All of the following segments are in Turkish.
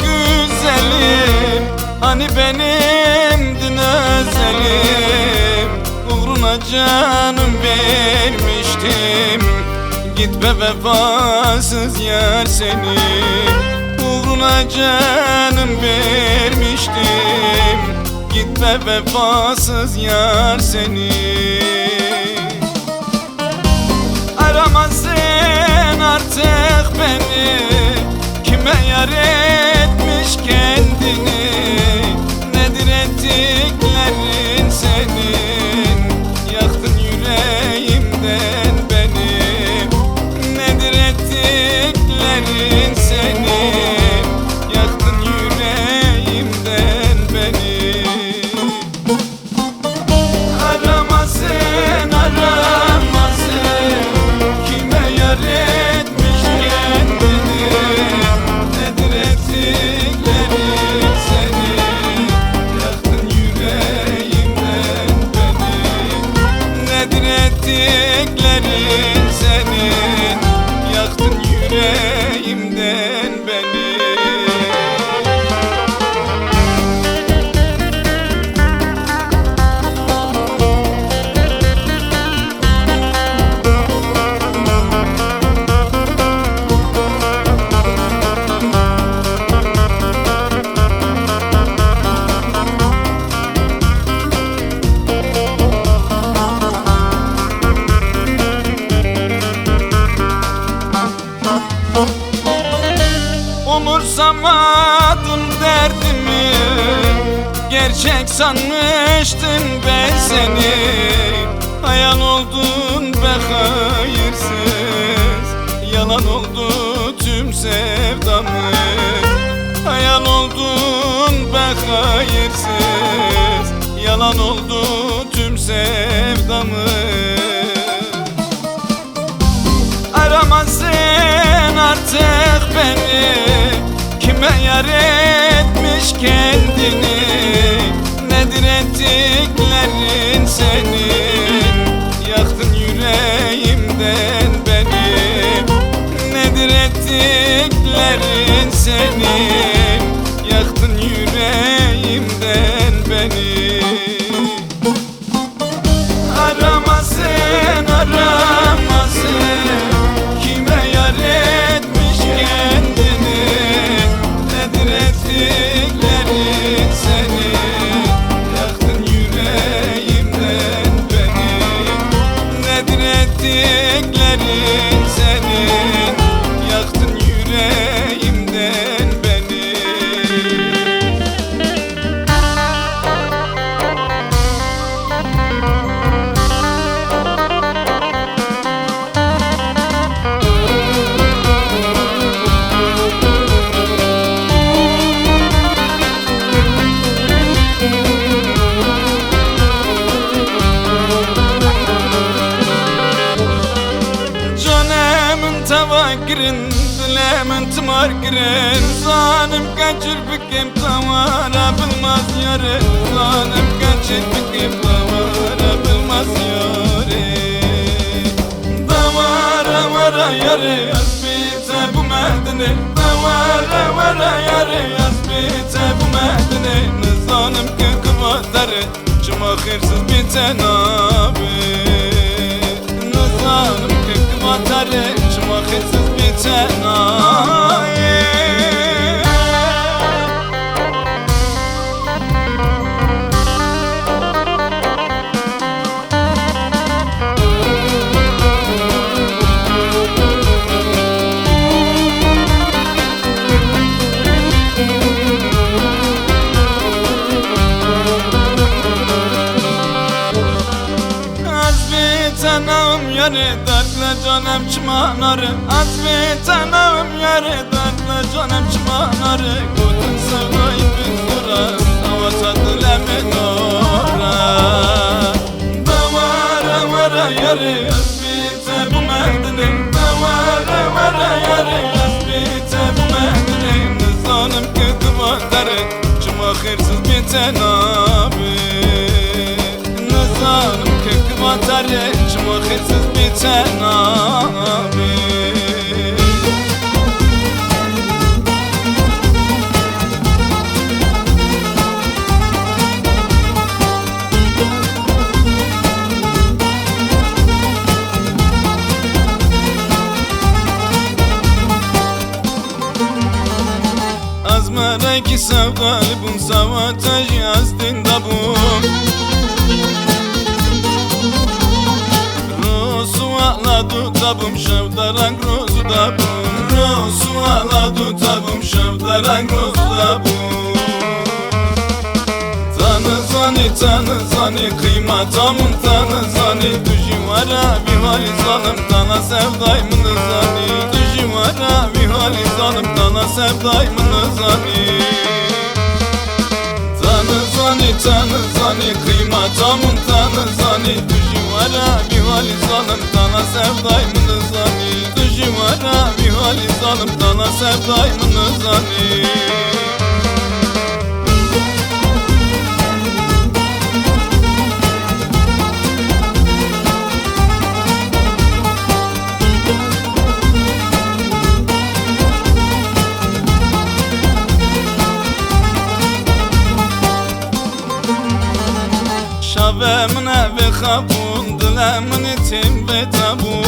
güzelim. Hani benimdin özelim. Uğruna canım vermiştim. Gitme vefasız yar seni. Uğruna canım vermiştim. Gitme vefasız yar seni. Aramasın artık beni yüreğimden Umursamadım derdimi Gerçek sanmıştım ben seni. Hayal oldun be hayırsız. Yalan oldu tüm sevdamız Hayal oldun be hayırsız. Yalan oldu tüm sevdamız Aramasın artık beni Kime yar etmiş kendini. Nedir ettiklerin senin Yaktın yüreğimden beni. Nedir ettiklerin senin Yeah. Tavakırın Dilemin tımarkırın Zanım kaçır bikim tavara Bilmez yarı Zanım kaçır bikim tavara Bilmez yarı Davara vara yarı Yaz bite bu merdini. Davara vara yarı Yaz bite bu merdini. Nizanım ki kıvatları Çıma hırsız biten abi Nizanım ki kıvatları Çıma hırsız biten abi bir tanım yarı dertle canım çımanarı Az bir tanım yarı dertle canım çımanarı Kutun sevdayı bir zora Havata dilemin ora Davara vara yarı Az bir bu merdini Davara vara yarı Az bir bu merdini Nizanım ki kıvatları Çıma hırsız biten abi Nizanım وترج وخزز بتنابي Azmereki sevgalibun savataj yazdın da bu ağladı tabum Şevdaran grozu da bum Rosu ağladı tabum Şevdaran grozu da bum Tanı zani tanı zani kıymatamın tanı zani Düşü var bir hali zanım Tana sevdaymın zani Düşü var bir hali zanım Tana sevdaymın zani Tanı zani tanı zani kıymatamın tanı hali zalim Sana sevdaymını zani? Düşümara bir hali zalim Sana sevdaymını zani? Şavemine ve kabundu? خبون دل من تیم به تبون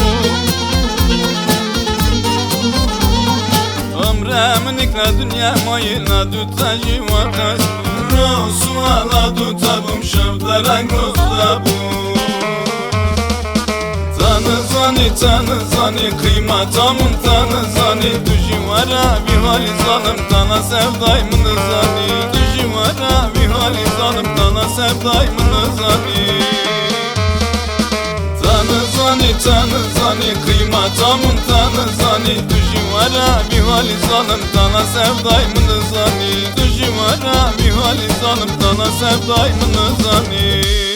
عمر من اکرا دنیا مایل ندو تجی و قصبون رسو علا دو تبون شب درنگ روز تبون Tanı zani tanı zani kıymatamın tanı zani Düşü var bir hali zanım tana sevdaymın zani Düşü var bir hali zanım tana sevdaymın zani Tanı Zani tanı zani kıymatamın tanı zani Düşü var bir hali zanım tana sevdaymın zani? Düşü var bir hali zanım tana sevdaymın zani